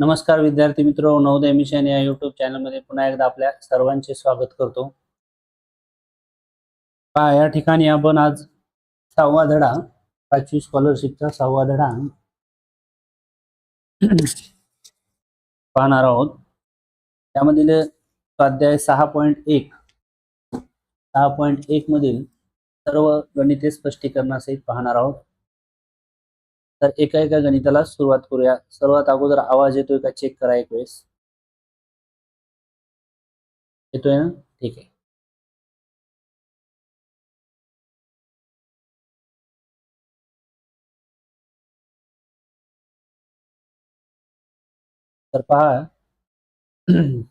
नमस्कार विद्यार्थी मित्र नवोदय मिशन या युट्यूब चॅनलमध्ये पुन्हा एकदा आपल्या सर्वांचे स्वागत करतो. पहा या ठिकाणी आपण आज सहावा धडा पाचवी स्कॉलरशिपचा सहावा धडा पाहणार आहोत. त्यामधील स्वाध्याय सहा पॉईंट एक सहा पॉईंट एक मधील सर्व गणिते स्पष्टीकरणासहित पाहणार आहोत. तर एका एका गणिताला सुरुवात करूया. सर्वात अगोदर आवाज येतोय का? चेक करा एक वेळेस. येतोय ना? ठीक आहे. तर पहा.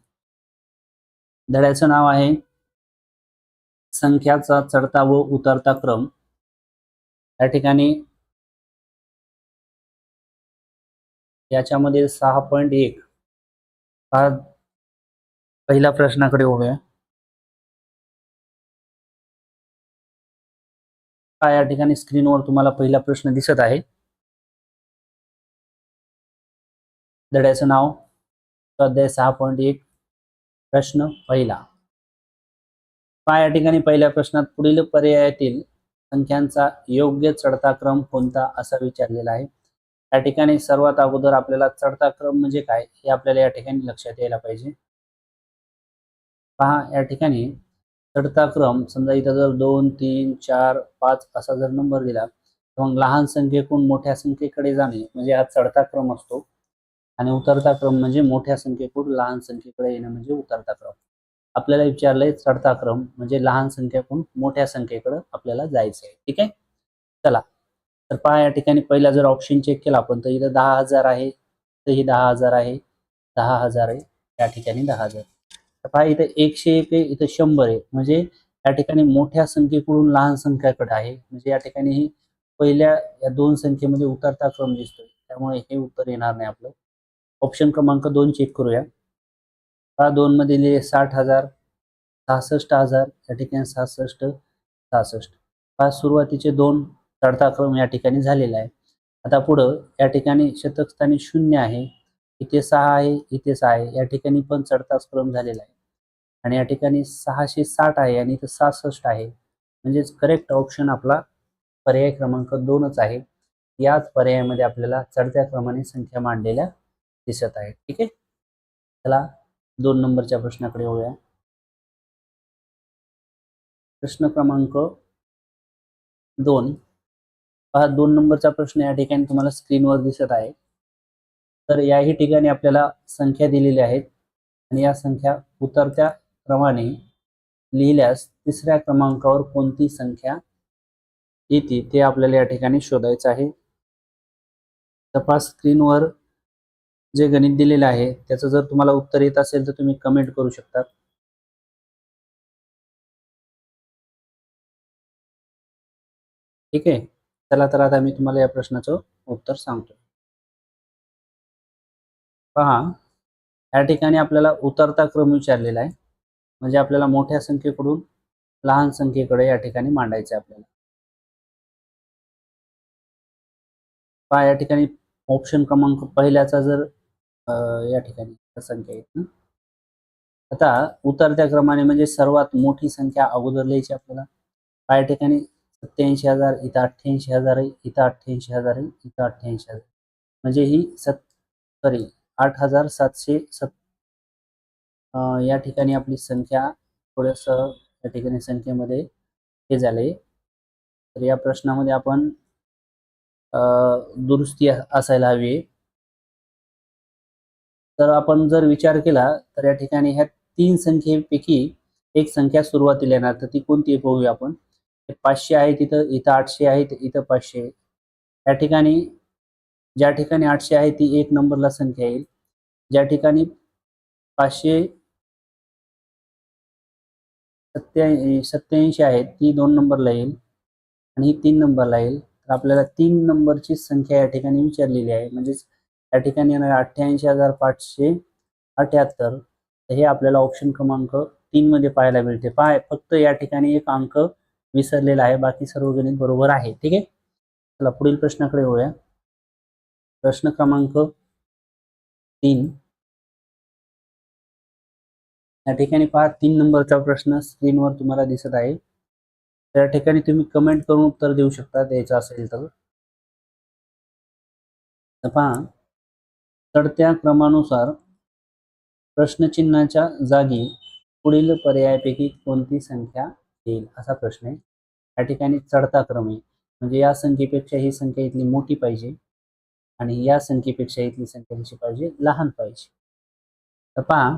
धड्याचं नाव आहे संख्याचा चढता व उतरता क्रम. या ठिकाणी याच्यामध्ये सहा पॉईंट एक. हा पहिल्या प्रश्नाकडे होऊया हा या ठिकाणी स्क्रीनवर तुम्हाला पहिला प्रश्न दिसत आहे. धड्याचं नाव. स्वाध्याय सहा पॉईंट एक. प्रश्न पहिला. पहा या ठिकाणी पहिल्या प्रश्नात पुढील पर्यायातील संख्यांचा योग्य चढता क्रम कोणता असा विचारलेला आहे. या ठिकाणी सर्वात अगोदर आपल्याला चढता क्रम म्हणजे काय हे आपल्याला या ठिकाणी लक्षात यायला पाहिजे. पहा या ठिकाणी चढता क्रम समजा इथं जर दोन तीन चार पाच असा जर नंबर दिला तर मग लहान संख्येकडून मोठ्या संख्येकडे जाणे म्हणजे हा चढता क्रम असतो. आणि उतरता क्रम म्हणजे मोठ्या संख्येकडून लहान संख्येकडे येणं म्हणजे उतरता क्रम. आपल्याला विचारलंय चढता क्रम म्हणजे लहान संख्येकडून मोठ्या संख्येकडे आपल्याला जायचं आहे ठीक आहे? चला. तर पहा या ठिकाणी पहिला जर ऑप्शन चेक केला आपण तर इथं दहा हजार आहे तर ही दहा हजार आहे दहा हजार आहे या ठिकाणी दहा हजार. तर पहा इथं एकशे एक आहे इथं शंभर आहे. म्हणजे या ठिकाणी मोठ्या संख्येकडून लहान संख्याकडे आहे. म्हणजे या ठिकाणी ही पहिल्या या दोन संख्येमध्ये उतरता क्रम दिसतोय. त्यामुळे हे उत्तर येणार नाही आपलं. ऑप्शन क्रमांक दोन चेक करूया. पहा दोन मध्ये लिहिले साठ हजार सहासष्ट हजार या ठिकाणी सहासष्ट सहासष्ट. पहा सुरुवातीचे दोन चढता क्रम या ठिकाणी झालेला आहे. आता पुढं या ठिकाणी शतकस्थानी शून्य आहे. इथे सहा आहे इथे सहा आहे. या ठिकाणी पण चढताच क्रम झालेला आहे. आणि या ठिकाणी सहाशे साठ आहे आणि इथं सहासष्ट आहे. म्हणजेच करेक्ट ऑप्शन आपला पर्याय क्रमांक दोनच आहे. याच पर्यायामध्ये आपल्याला चढत्या क्रमाने संख्या मांडलेल्या दिसत आहे ठीक आहे? चला दोन नंबरच्या प्रश्नाकडे होऊया प्रश्न क्रमांक दोन. पहा दोन नंबरचा प्रश्न या ठिकाणी तुम्हाला स्क्रीनवर दिसत आहे. तर याही ठिकाणी आपल्याला संख्या दिलेल्या आहेत. आणि या संख्या उतरत्या क्रमाने लिहिल्यास तिसऱ्या क्रमांकावर कोणती संख्या येते ते आपल्याला या ठिकाणी शोधायचं आहे. तपास स्क्रीनवर जे गणित दिलेलं आहे त्याचं जर तुम्हाला उत्तर येत असेल तर तुम्ही कमेंट करू शकता. ठीक आहे? चला तर आता मी तुम्हाला या प्रश्नाचं उत्तर सांगतो. पहा या ठिकाणी आपल्याला उतरता क्रम विचारलेला आहे. म्हणजे आपल्याला मोठ्या संख्येकडून लहान संख्येकडे या ठिकाणी मांडायचे आपल्याला. पहा या ठिकाणी ऑप्शन क्रमांक पहिल्याचा जर या ठिकाणी संख्या येत आता उतरत्या क्रमाने म्हणजे सर्वात मोठी संख्या अगोदर लिहायची आपल्याला. या ठिकाणी सत्याऐंशी हजार इथं अठ्ठ्याऐंशी हजार आहे इथं अठ्ठ्याऐंशी हजार आहे इथं अठ्ठ्याऐंशी हजार. म्हणजे ही सत सॉरी आठ हजार सातशे सत या ठिकाणी आपली संख्या थोडस या ठिकाणी संख्येमध्ये हे झाले. तर या प्रश्नामध्ये आपण दुरुस्ती असायला हवी. तर आपण जर विचार केला तर या ठिकाणी ह्या तीन संख्येपैकी एक संख्या सुरुवातीला येणार. तर ती कोणती पाहूया आपण. पाचशे आहे तिथं इथं आठशे आहे इथं पाचशे या ठिकाणी ज्या ठिकाणी आठशे आहे ती एक नंबरला संख्या येईल. ज्या ठिकाणी पाचशे सत्या सत्याऐंशी आहे ती दोन नंबरला येईल आणि ही तीन नंबरला येईल. तर आपल्याला तीन नंबरची संख्या या ठिकाणी विचारलेली आहे. म्हणजेच या ठिकाणी येणार अठ्ठ्याऐंशी हजार पाचशे अठ्याहत्तर. हे आपल्याला ऑप्शन क्रमांक तीन मध्ये पाहायला मिळते. पाय फक्त या ठिकाणी एक अंक विसरलेला आहे. बाकी सर्व गणित बरोबर आहे. ठीक आहे? चला पुढील प्रश्नाकडे होऊया प्रश्न क्रमांक तीन. या ठिकाणी पहा तीन नंबरचा प्रश्न स्क्रीनवर तुम्हाला दिसत आहे. त्या ठिकाणी तुम्ही कमेंट करून उत्तर देऊ शकता द्यायचं असेल तर. तर पहा चढत्या क्रमानुसार प्रश्नचिन्हाच्या जागी पुढील पर्यायापैकी कोणती संख्या येईल असा प्रश्न आहे. या ठिकाणी चढता क्रम आहे. म्हणजे या संख्येपेक्षा ही संख्या इथली मोठी पाहिजे आणि या संख्येपेक्षा इथली संख्या कशी पाहिजे लहान पाहिजे. तर पहा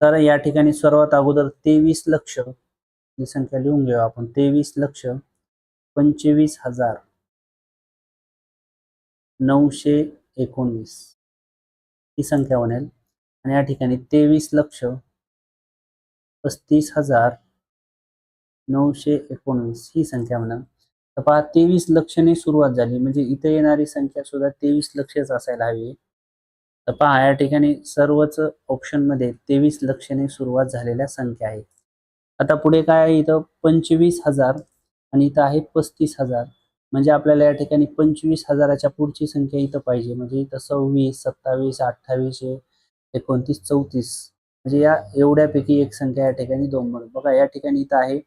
तर या ठिकाणी सर्वात अगोदर तेवीस लक्ष ही संख्या लिहून घेऊ आपण. तेवीस लक्ष पंचवीस हजार नऊशे एकोणवीस ही संख्या बनेल. आणि या ठिकाणी तेवीस लक्ष पस्तीस हजार नऊशे एकोणवीस ही संख्या म्हणा. तर पहा तेवीस लक्षने सुरुवात झाली. म्हणजे इथे येणारी संख्या सुद्धा तेवीस लक्षच असायला हवी. तर पहा या ठिकाणी सर्वच ऑप्शनमध्ये तेवीस लक्षने सुरुवात झालेल्या संख्या आहेत. आता पुढे काय आहे इथं? पंचवीस हजार आणि इथं आहे पस्तीस हजार. म्हणजे आपल्याला या ठिकाणी पंचवीस हजाराच्या पुढची संख्या इथं पाहिजे. म्हणजे इथं सव्वीस सत्तावीस अठ्ठावीस एकोणतीस चौतीस. म्हणजे या एवढ्यापैकी एक संख्या या ठिकाणी दोन बघा या ठिकाणी इथं आहे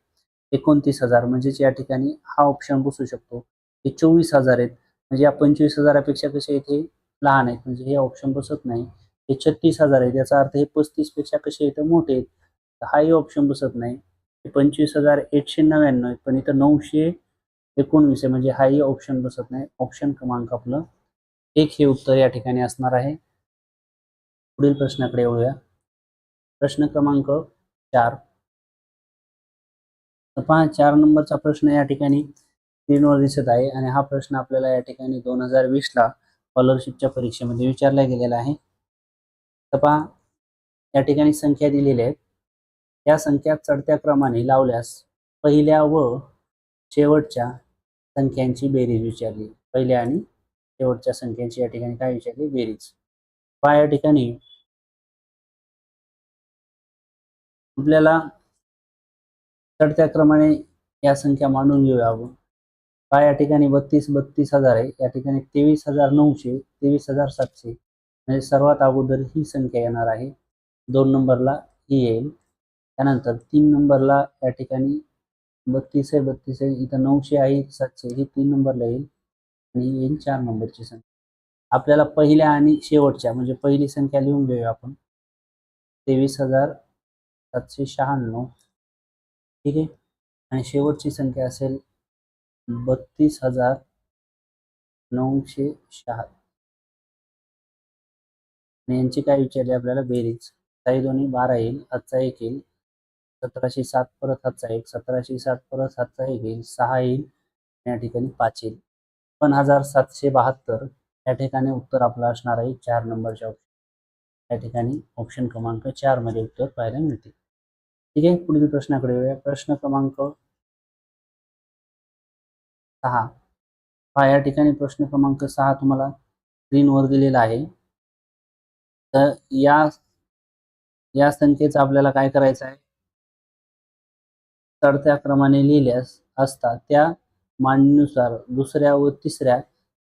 एकोणतीस हजार. म्हणजेच या ठिकाणी हा ऑप्शन बसू शकतो. हे चोवीस हजार आहेत. म्हणजे या पंचवीस हजारापेक्षा कसे इथे लहान आहेत. म्हणजे हे ऑप्शन बसत नाही. हे छत्तीस हजार आहेत. याचा अर्थ हे पस्तीसपेक्षा कसे इथं मोठे आहेत. तर हाही ऑप्शन बसत नाही. हे पंचवीस हजार एकशे नव्याण्णव आहेत. पण इथं नऊशे एकोणवीस आहे. म्हणजे हाही ऑप्शन बसत नाही. ऑप्शन क्रमांक आपलं एक हे उत्तर या ठिकाणी असणार आहे. पुढील प्रश्नाकडे येऊया प्रश्न क्रमांक चार. तर पहा चार नंबरचा प्रश्न या ठिकाणी स्क्रीनवर दिसत आहे आणि हा प्रश्न आपल्याला या ठिकाणी दोन हजार वीसला स्कॉलरशिपच्या परीक्षेमध्ये विचारला गेलेला आहे. तर पहा या ठिकाणी संख्या दिलेल्या आहेत. या संख्या चढत्या क्रमाने लावल्यास पहिल्या व शेवटच्या संख्यांची बेरीज विचारली. पहिल्या आणि शेवटच्या संख्यांची या ठिकाणी काय विचारली? बेरीज. पहा या ठिकाणी आपल्याला चढत्या क्रमाने या संख्या मांडून घेऊया आपण. काय या ठिकाणी बत्तीस बत्तीस हजार आहे. या ठिकाणी तेवीस हजार नऊशे तेवीस हजार सातशे. म्हणजे सर्वात अगोदर ही संख्या येणार आहे. दोन नंबरला ही येईल. त्यानंतर तीन नंबरला या ठिकाणी बत्तीस आहे बत्तीस आहे. इथं नऊशे आहे सातशे. ही तीन नंबरला येईल. आणि येईल चार नंबरची संख्या. आपल्याला पहिल्या आणि शेवटच्या म्हणजे पहिली संख्या लिहून घेऊया आपण. तेवीस हजार सातशे शहाण्णव. ठीक आहे? आणि शेवटची संख्या असेल बत्तीस हजार नऊशे शहात्तर. यांची काय विचारली आपल्याला? बेरीज. काही दोन्ही बारा येईल हातचा एक येईल. सतराशे सात परत हातचा एक. सतराशे सात परत हातचा एक येईल. सहा येईल. या ठिकाणी पाच येईल. पण हजार सातशे बहात्तर या ठिकाणी उत्तर आपलं असणार आहे चार नंबरच्या ऑप्शन या ठिकाणी ऑप्शन क्रमांक चारमध्ये उत्तर पाहायला मिळते ठीक आहे? पुढील प्रश्नाकडे येऊया. प्रश्न क्रमांक सहा. हा या ठिकाणी प्रश्न क्रमांक सहा तुम्हाला स्क्रीनवर दिलेला आहे. तर या या संख्येचं आपल्याला काय करायचं आहे? चढत्या क्रमाने लिहिल्यास असता त्या मांडणीनुसार दुसऱ्या व तिसऱ्या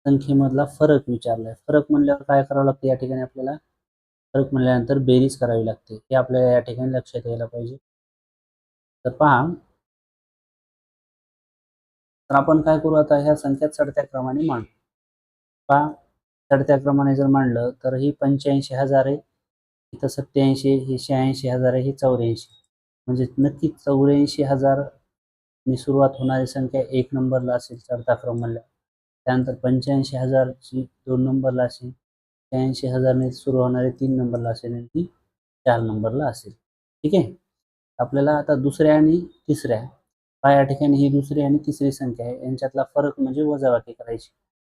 संख्येमधला फरक विचारलाय फरक म्हणल्यावर काय करावं लागतं? या ठिकाणी आपल्याला फरक म्हणल्यानंतर बेरीज करावी लागते. हे आपल्याला या ठिकाणी लक्षात यायला पाहिजे. तर पहा. तर आपण काय करू आता? ह्या संख्या चढत्या क्रमाने मांडू. पहा. चढत्या क्रमाने जर मांडलं तर ही पंच्याऐंशी हजार आहे. इथं सत्याऐंशी ही शहाऐंशी हजार आहे ही चौऱ्याऐंशी. म्हणजे नक्की चौऱ्याऐंशी हजार ने सुरुवात होणारी संख्या एक नंबरला असेल चढता क्रम म्हणल्या. त्यानंतर पंच्याऐंशी हजारची दोन नंबरला असेल शहाऐंशी हजारने सुरू होणारी तीन नंबरला असेल आणि ती चार नंबरला असेल. ठीक आहे? आपल्याला आता दुसऱ्या आणि तिसऱ्या. हा या ठिकाणी ही दुसरी आणि तिसरी संख्या आहे. यांच्यातला फरक म्हणजे वजाबाकी करायची.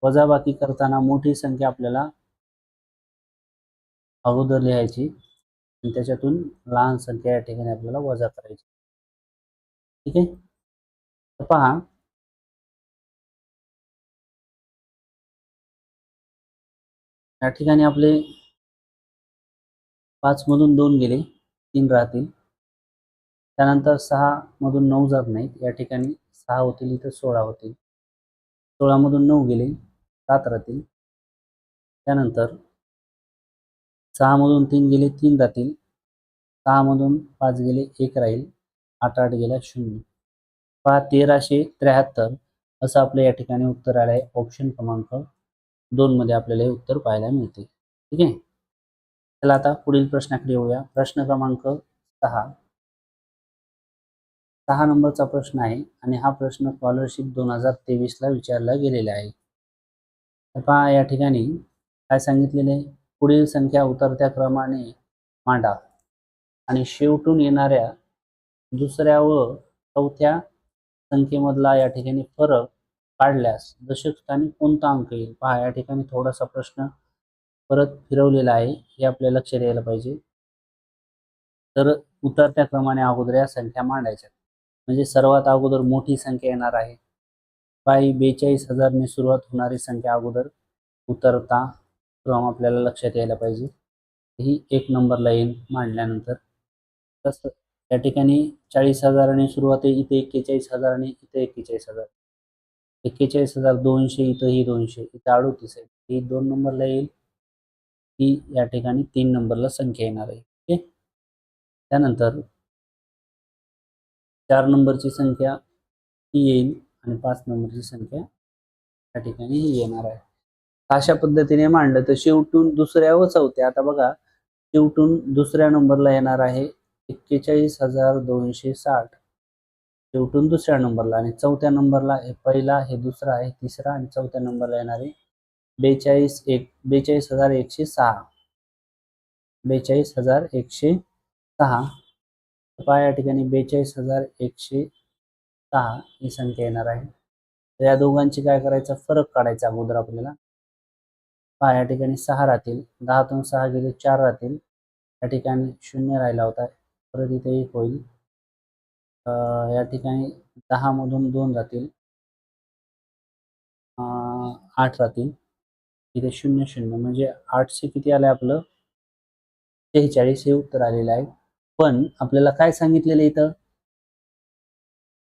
वजाबाकी करताना मोठी संख्या आपल्याला अगोदर लिहायची. आणि त्याच्यातून लहान संख्या या ठिकाणी आपल्याला वजा करायची. ठीक आहे? तर पहा. या ठिकाणी आपले पाच मधून दोन गेले. तीन राहतील. त्यानंतर सहा मधून नऊ जात नाहीत. या ठिकाणी सहा होतील इथं सोळा होतील. सोळामधून नऊ गेले सात राहतील. त्यानंतर सहा मधून तीन गेले तीन राहतील. सहा मधून पाच गेले एक राहील. आठ आठ गेल्या शून्य. पहा तेराशे त्र्याहत्तर असं आपलं या ठिकाणी उत्तर आलं आहे ऑप्शन क्रमांक दोनमध्ये आपल्याला हे उत्तर पाहायला मिळते. ठीक आहे? चला आता पुढील प्रश्नाकडे येऊया. प्रश्न क्रमांक सहा. सहा नंबरचा प्रश्न आहे आणि हा प्रश्न स्कॉलरशिप दोन हजार तेवीसला विचारला गेलेला आहे. तर पहा या ठिकाणी काय सांगितलेले आहे? पुढील संख्या उतरत्या क्रमाने मांडा. आणि शेवटून येणाऱ्या दुसऱ्या व चौथ्या संख्येमधला या ठिकाणी फरक काढल्यास दशक स्थानी कोणता अंक येईल? पहा या ठिकाणी थोडासा प्रश्न परत फिरवलेला आहे. हे आपल्या लक्षात यायला पाहिजे. तर उतरत्या क्रमाने अगोदर या संख्या मांडायच्या. म्हणजे सर्वात अगोदर मोठी संख्या येणार आहे. बाई बेचाळीस हजारने सुरुवात होणारी संख्या अगोदर उतरता क्रम आपल्याला लक्षात यायला पाहिजे. ही एक नंबरला येईल मांडल्यानंतर तसं या ठिकाणी चाळीस हजाराने सुरुवात आहे इथे एक्केचाळीस हजाराने इथे एक्केचाळीस हजार. एक्केचाळीस हजार दोनशे इथं ही दोनशे इथं अडोतीस आहे. ही दोन नंबरला येईल ही या ठिकाणी तीन नंबरला संख्या येणार आहे. ओके? त्यानंतर चार नंबरची संख्या ही येईल आणि पाच नंबरची संख्या या ठिकाणी ही येणार आहे. अशा पद्धतीने मांडलं तर शेवटून दुसऱ्या व चौथ्या आता बघा शेवटून दुसऱ्या नंबरला येणार आहे एक्केचाळीस हजार दोनशे साठ. शेवटून दुसऱ्या नंबरला आणि चौथ्या नंबरला हे पहिला हे दुसरा आहे तिसरा आणि चौथ्या नंबरला येणार आहे बेचाळीस एक बेचाळीस हजार एकशे सहा. बेचाळीस हजार एकशे सहा. पहा या ठिकाणी बेचाळीस हजार एकशे सहा ही संख्या येणार आहे. तर या दोघांची काय करायचा? फरक काढायचा अगोदर आपल्याला. पहा या ठिकाणी सहा राहतील. दहातून सहा गेले चार राहतील. या ठिकाणी शून्य राहिला होता. परत इथे एक होईल. या ठिकाणी दहा मधून दोन राहतील आठ राहतील. इथे शून्य शून्य. म्हणजे आठशे किती आलं आपलं? शेहेचाळीस हे उत्तर आलेलं आहे. पण आपल्याला काय सांगितलेलं इथं?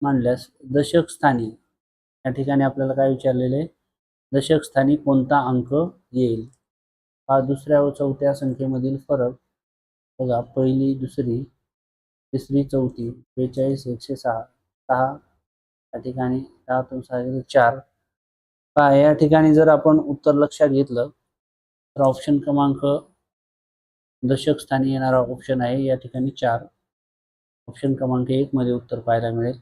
मांडल्यास दशक स्थानी या ठिकाणी आपल्याला काय विचारलेलं दशक स्थानी कोणता अंक येईल? हा दुसऱ्या व चौथ्या संख्येमधील फरक बघा. पहिली दुसरी तिसरी चौथी बेचाळीस एकशे सहा सहा या ठिकाणी दहातून सहा चार. पहा या ठिकाणी जर आपण उत्तर लक्षात घेतलं तर ऑप्शन क्रमांक दशक स्थानी येणारा ऑप्शन आहे. या ठिकाणी चार. ऑप्शन क्रमांक एक मध्ये उत्तर पाहायला मिळेल.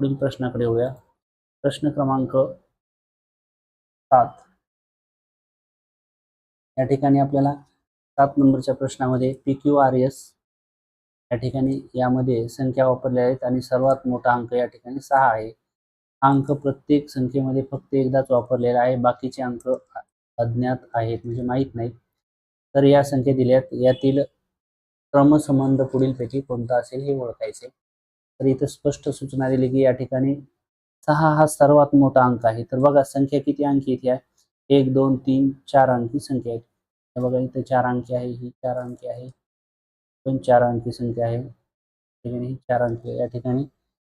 पुढील प्रश्नाकडे येऊया. प्रश्न क्रमांक सात. या ठिकाणी आपल्याला सात नंबरच्या प्रश्नामध्ये पी क्यू आर एस या ठिकाणी यामध्ये संख्या वापरल्या आहेत आणि सर्वात मोठा अंक या ठिकाणी सहा आहे. हा अंक प्रत्येक संख्येमध्ये फक्त एकदाच वापरलेला आहे. बाकीचे अंक अज्ञात आहेत म्हणजे माहीत नाहीत. तर या संख्या दिल्यात यातील क्रमसंबंध पुढीलपैकी कोणता असेल हे ओळखायचे. तर इथं स्पष्ट सूचना दिली की या ठिकाणी सहा हा सर्वात मोठा अंक आहे. तर बघा संख्या किती अंकी इथे आहे? एक दोन तीन चार अंकी संख्या आहेत. बघा इथं चार अंकी आहे ही चार अंकी आहे पण चार अंकी संख्या आहे. ठिकाणी ही चार अंकी या ठिकाणी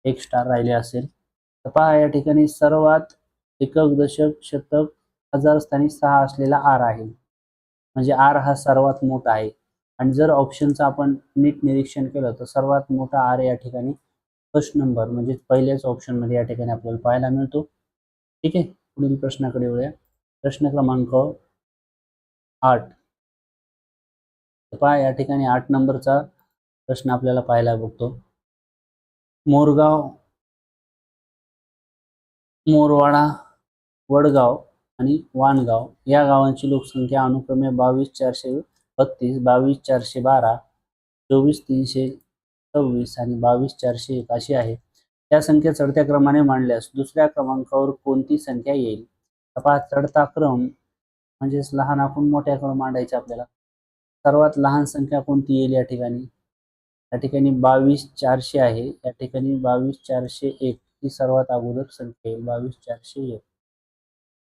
एक स्टार राहिले असेल. तर पहा या ठिकाणी सर्वात एकक दशक शतक हजार स्थानी सहा असलेला आर आहे. म्हणजे आर हा सर्वात मोठा आहे. आणि जर ऑप्शनचं आपण नीट निरीक्षण केलं तर सर्वात मोठा आर या ठिकाणी फर्स्ट नंबर म्हणजे पहिल्याच ऑप्शनमध्ये या ठिकाणी आपल्याला पाहायला मिळतो. ठीक आहे? पुढील प्रश्नाकडे येऊया प्रश्न क्रमांक आठ. पहा या ठिकाणी आठ नंबरचा प्रश्न आपल्याला पाहायला बघतो. मोरगाव मोरवाडा वडगाव आणि वाणगाव या गावांची लोकसंख्या अनुक्रमे बावीस चारशे बत्तीस बावीस चारशे बारा चोवीस तीनशे सव्वीस आणि बावीस चारशे एक अशी आहे. त्या संख्या चढत्या क्रमाने मांडल्यास दुसऱ्या क्रमांकावर कोणती संख्या येईल? तर पहा चढता क्रम म्हणजेच लहान आपण मोठ्या मोठ्याकडे मांडायचे आपल्याला. सर्वात लहान संख्या कोणती येईल या ठिकाणी? या ठिकाणी बावीस चारशे आहे. या ठिकाणी बावीस चारशे एक ही सर्वात अगोदर संख्या येईल. बावीस चारशे एक.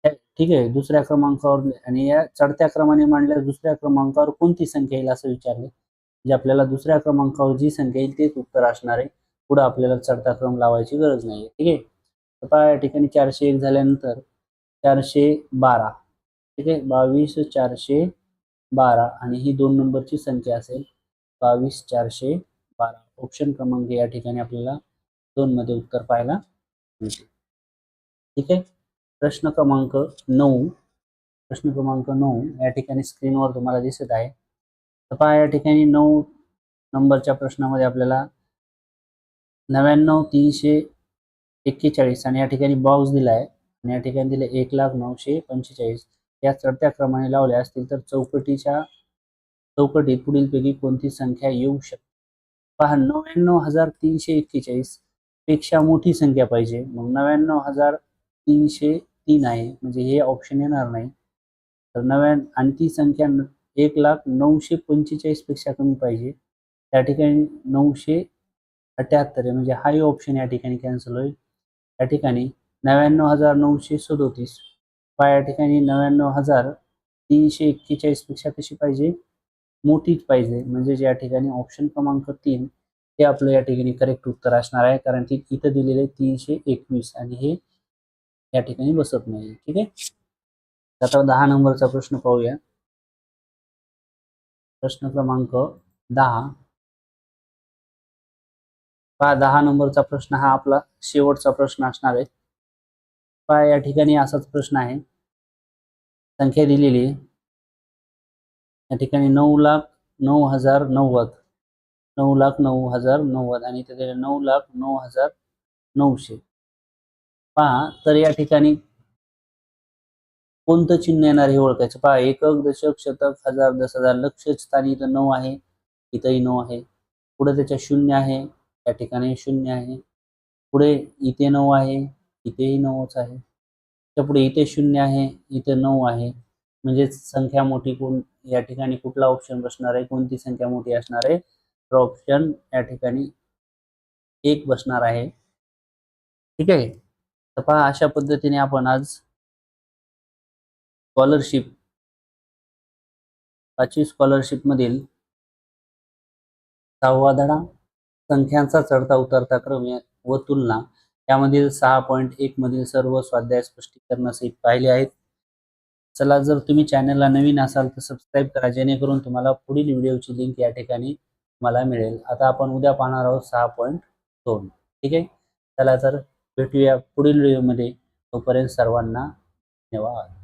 ठीक आहे दुसऱ्या क्रमांकावर आणि या चढत्या क्रमाने मांडल्यास दुसऱ्या क्रमांकावर कोणती संख्या येईल असं विचारले? म्हणजे आपल्याला दुसऱ्या क्रमांकावर जी संख्या येईल तेच उत्तर असणार आहे. पुढे आपल्याला चढता क्रम लावायची गरज नाही ठीक आहे? आता या ठिकाणी चारशे एक झाल्यानंतर चारशे बारा ठीक आहे? बावीस चारशे बारा आणि ही दोन नंबरची संख्या असेल बावीस चारशे बारा. ऑप्शन क्रमांक या ठिकाणी आपल्याला दोन मध्ये उत्तर पाहायला मिळते. ठीक आहे? प्रश्न क्रमांक नऊ प्रश्न क्रमांक नऊ या ठिकाणी स्क्रीनवर तुम्हाला दिसत आहे. तर पहा या ठिकाणी नऊ नंबरच्या प्रश्नामध्ये आपल्याला नव्याण्णव तीनशे एक्केचाळीस आणि या ठिकाणी बॉक्स दिला आहे आणि या ठिकाणी दिले एक लाख नऊशे पंचेचाळीस. या चढत्या क्रमाने लावल्या असतील तर चौकटीच्या चौकटीत पुढीलपैकी कोणती संख्या येऊ शकते पहा नव्याण्णव हजार तीनशे एक्केचाळीसपेक्षा मोठी संख्या पाहिजे. मग नव्याण्णव हजार तीनशे तीन आहे. म्हणजे हे ऑप्शन येणार नाही. तर नव्या आणि ती संख्या एक लाख नऊशे पंचेचाळीसपेक्षा कमी पाहिजे. त्या ठिकाणी नऊशे अठ्याहत्तर आहे. म्हणजे हाही ऑप्शन या ठिकाणी कॅन्सल होईल. या ठिकाणी नव्याण्णव हजार नऊशे सदोतीस. पहा या ठिकाणी नव्याण्णव हजार तीनशे एक्केचाळीसपेक्षा कशी पाहिजे? मोठीच पाहिजे. म्हणजे ज्या ठिकाणी ऑप्शन क्रमांक तीन हे आपलं या ठिकाणी करेक्ट उत्तर असणार आहे. कारण की इथं दिलेले तीनशे एकवीस. आणि हे या ठिकाणी बसत नाही. ठीक आहे? आता दहा नंबरचा प्रश्न पाहूया. प्रश्न क्रमांक दहा. पहा दहा नंबरचा प्रश्न हा आपला शेवटचा प्रश्न असणार आहे. पहा या ठिकाणी असाच प्रश्न आहे. संख्या दिलेली आहे. या ठिकाणी नऊ लाख नऊ हजार नव्वद. नऊ लाख नऊ हजार नव्वद आणि तिथे नऊ लाख नऊ हजार नऊशे. पहा तर या ठिकाणी कोणतं चिन्ह येणार हे ओळखायचं. पहा एकक दशक शतक हजार दस हजार लक्ष स्थानी इथं नऊ आहे इथंही नऊ आहे. पुढे त्याच्या शून्य आहे या ठिकाणी शून्य आहे. पुढे इथे नऊ आहे इथेही नऊच आहे. त्या पुढे इथे शून्य आहे इथे नऊ आहे. म्हणजे संख्या मोठी कोण या ठिकाणी कुठला ऑप्शन बसणार आहे कोणती संख्या मोठी असणार आहे? तर ऑप्शन या ठिकाणी एक बसणार आहे. ठीक आहे? तर पहा अशा पद्धतीने आपण आज स्कॉलरशिप पाचवी स्कॉलरशिप मधील सहावा धडा संख्यांचा चढता उतरता क्रम व तुलना यामधील सहा पॉईंट एक मधील सर्व स्वाध्याय स्पष्टीकरण सहित पाहिले आहेत. चला जर तुम्ही चॅनलला नवीन असाल तर सबस्क्राईब करा जेणेकरून तुम्हाला पुढील व्हिडिओची लिंक या ठिकाणी तुम्हाला मिळेल. आता आपण उद्या पाहणार आहोत सहा पॉईंट दोन. ठीक आहे? चला तर भेटूया पुढील व्हिडिओमध्ये तोपर्यंत सर्वांना धन्यवाद.